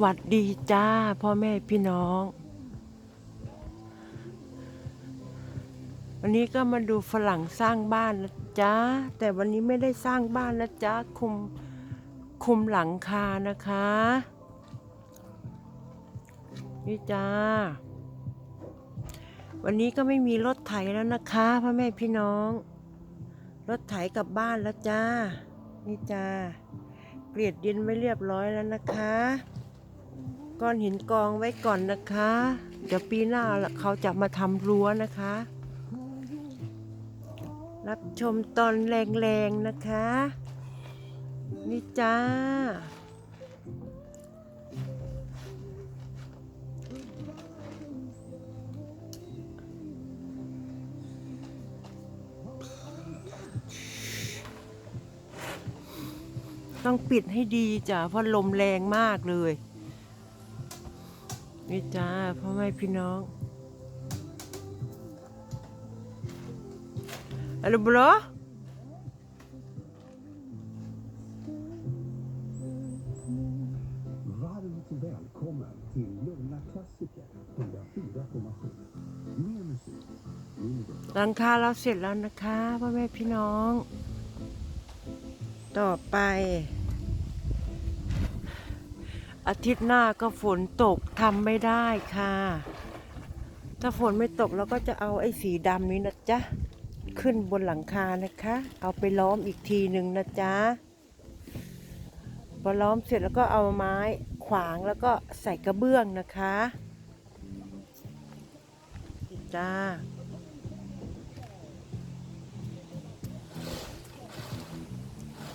วัสดีจ้าพ่อแม่พี่น้อง วันนี้ก็มาดูฝรั่งสร้างบ้านนะจ้าแต่วันนี้ไม่ได้สร้างบ้านนะจ้าคุมคุมหลังคานะคะ นี่จ้า วันนี้ก็ไม่มีรถไถแล้วนะคะพ่อแม่พี่น้อง รถไถกลับบ้านแล้วจ้า นี่จ้าเกลียดดินไว้เรียบร้อยแล้วนะคะ ก้อนหินกองไว้ก่อนนะคะ เดี๋ยวปีหน้าเขาจะมาทำรั้วนะคะ รับชมตอนแรงๆนะคะ นี่จ้า ต้องปิดให้ดีจ้ะเพราะลมแรงมากเลย นี่จ้าพ่อแม่พี่น้องอะไรบลอหลังคาเราเสร็จแล้วนะคะพ่อแม่พี่น้อง ต่อไป อาทิตย์หน้าก็ฝนตกทำไม่ได้ค่ะ ถ้าฝนไม่ตกเราก็จะเอาไอ้สีดำนี้นะจ๊ะ ขึ้นบนหลังคานะคะ เอาไปล้อมอีกทีหนึ่งนะจ๊ะพอล้อมเสร็จแล้วก็เอาไม้ขวางแล้วก็ใส่กระเบื้องนะคะจ้า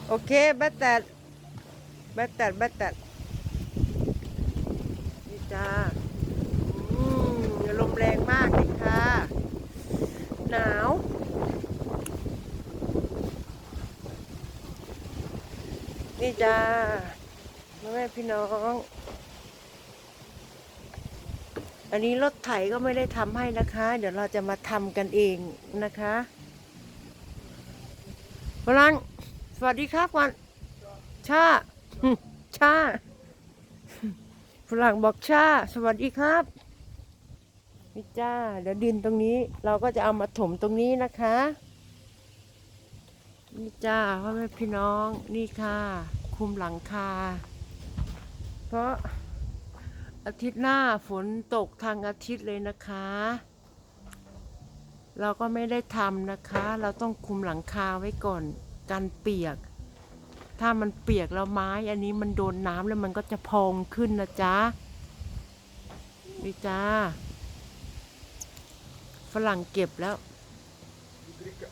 โอเคบัตตัดบัตตัดบัตตัดนี่จ้า อืมลมแรงมากเลยค่ะ หนาว นี่ จ้าแม่พี่น้อง อันนี้รถไถก็ไม่ได้ทำให้นะคะ เดี๋ยวเราจะมาทำกันเองนะคะพลังสวัสดีครับก่อนชาชาฝรั่งบอกชาสวัสดีครับนี่จ้า เดี๋ยวดินตรงนี้ เราก็จะเอามาถมตรงนี้นะคะนี่จ้าพ่อแม่พี่น้องนี่ค่ะ คุมหลังคา เพราะอาทิตย์หน้าฝนตกทางอาทิตย์เลยนะคะ เราก็ไม่ได้ทำนะคะ เราต้องคุมหลังคาไว้ก่อนกันเปียก ถ้ามันเปียกแล้วไม้อันนี้มันโดนน้ำแล้วมันก็จะพองขึ้นนะจ๊ะนี่จ้าฝรั่งเก็บแล้ว dricka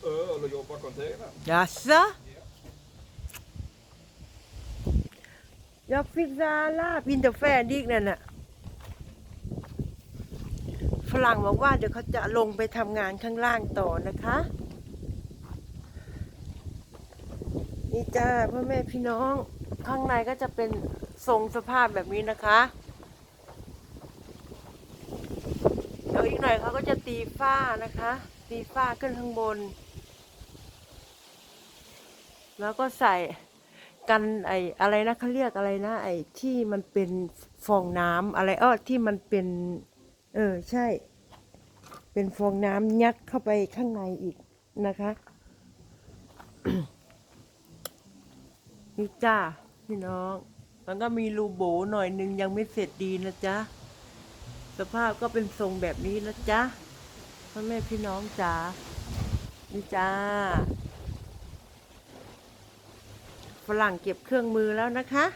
öl och jobba container. Jaså? Jag fick lab inte färdig นั่นน่ะฝรั่งบอกว่าเดี๋ยวเขาจะลงไปทำงานข้างล่างต่อนะคะ นี่จ้าพ่อแม่พี่น้องข้างในก็จะเป็นทรงสภาพแบบนี้นะคะเดี๋ยวอีกหน่อยเขาก็จะตีฝ้านะคะ ตีฝ้าขึ้นข้างบน แล้วก็ใส่ กันไอ้อะไรนะเขาเรียกอะไรนะ ไอ้ที่มันเป็นฟองน้ำอะไรเออที่มันเป็น เออใช่ เป็นฟองน้ำยัดเข้าไปข้างในอีกนะคะนี่จ้าพี่น้อง มันก็มีรูโบหน่อยหนึ่งยังไม่เสร็จดีนะจ๊ะ สภาพก็เป็นทรงแบบนี้นะจ๊ะพ่อแม่พี่น้องจ๋านี่จ้า ฝรั่งเก็บเครื่องมือแล้วนะคะ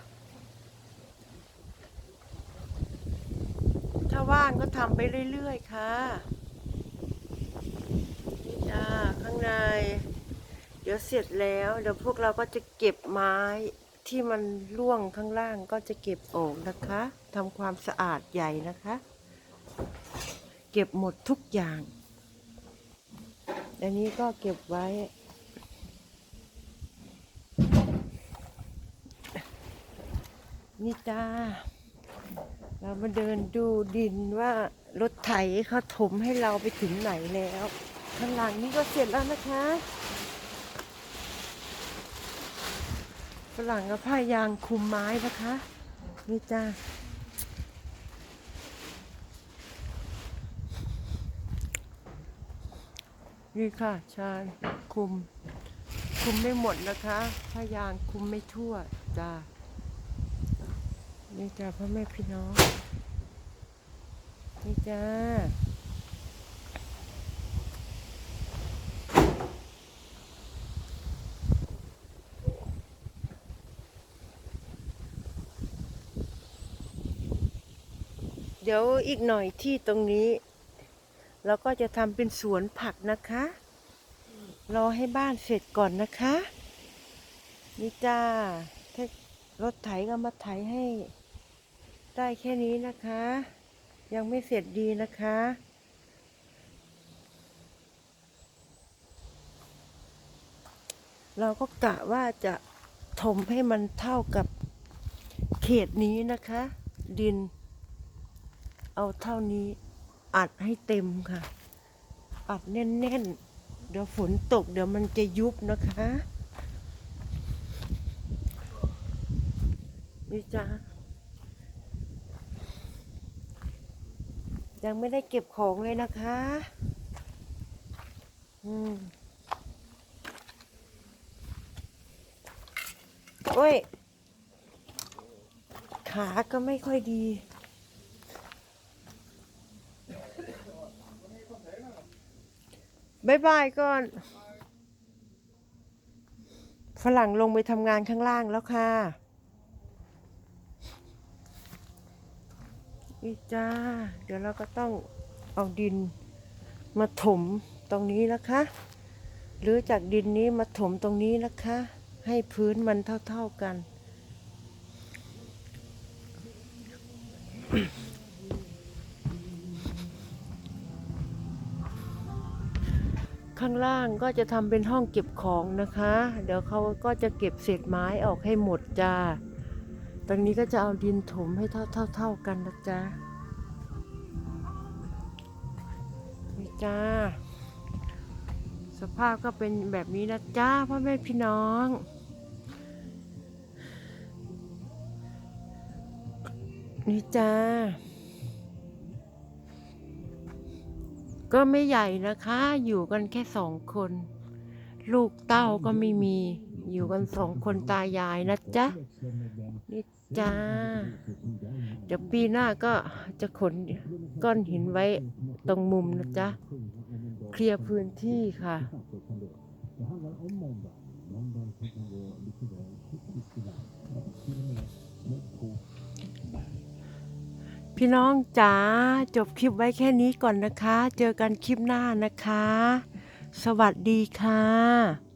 ถ้าว่างก็ทำไปเรื่อยๆค่ะนี่จ้าข้างใน เดี๋ยวเสร็จแล้วเดี๋ยวพวกเราก็จะเก็บไม้ที่มันร่วงข้างล่างก็จะเก็บออกนะคะทำความสะอาดใหญ่นะคะ เก็บหมดทุกอย่าง อันนี้ก็เก็บไว้ นี่จ้า เรามาเดินดูดินว่ารถไถเขาถมให้เราไปถึงไหนแล้วข้างหลังนี้ก็เสร็จแล้วนะคะฝรั่งก็บผ้ายางคุมไม้นะคะนี่จ้านี่ค่ะชาคุม คุมไม่หมดนะคะผ้ายางคุมไม่ทั่วจ้า นี่จ้าพ่อแม่พี่น้อง นี่จ้าเดี๋ยวอีกหน่อยที่ตรงนี้ เราก็จะทำเป็นสวนผักนะคะ รอให้บ้านเสร็จก่อนนะคะ นี่จ้ารถไถก็มาไถให้ ได้แค่นี้นะคะ ยังไม่เสร็จดีนะคะ เราก็กะว่าจะถมให้มันเท่ากับเขตนี้นะคะ ดิน เอาเท่านี้อัดให้เต็มค่ะ อัดแน่นๆ เดี๋ยวฝนตกเดี๋ยวมันจะยุบนะคะ นี่จ้า ยังไม่ได้เก็บของเลยนะคะ อืมโอ้ย ขาก็ไม่ค่อยดี บายบายก่อน ฝรั่งลงไปทำงานข้างล่างแล้วค่ะ อีจ้า เดี๋ยวเราก็ต้องเอาดินมาถมตรงนี้นะคะ หรือจากดินนี้มาถมตรงนี้นะคะ ให้พื้นมันเท่าๆกัน ข้างล่างก็จะทำเป็นห้องเก็บของนะคะ เดี๋ยวเขาก็จะเก็บเศษไม้ออกให้หมดจ้า ตรงนี้ก็จะเอาดินถมให้เท่าเท่าเท่ากันนะจ๊ะนี่จ้า สภาพก็เป็นแบบนี้นะจ้าพ่อแม่พี่น้องนี่จ้า ก็ไม่ใหญ่นะคะ อยู่กันแค่สองคน ลูกเต้าก็ไม่มี อยู่กันสองคนตายายนะจ๊ะ จ้า เดี๋ยวปีหน้าก็จะขนก้อนหินไว้ตรงมุมนะจ๊ะ เคลียร์พื้นที่ค่ะ พี่น้องจ๋าจบคลิปไว้แค่นี้ก่อนนะคะ เจอกันคลิปหน้านะคะ สวัสดีค่ะ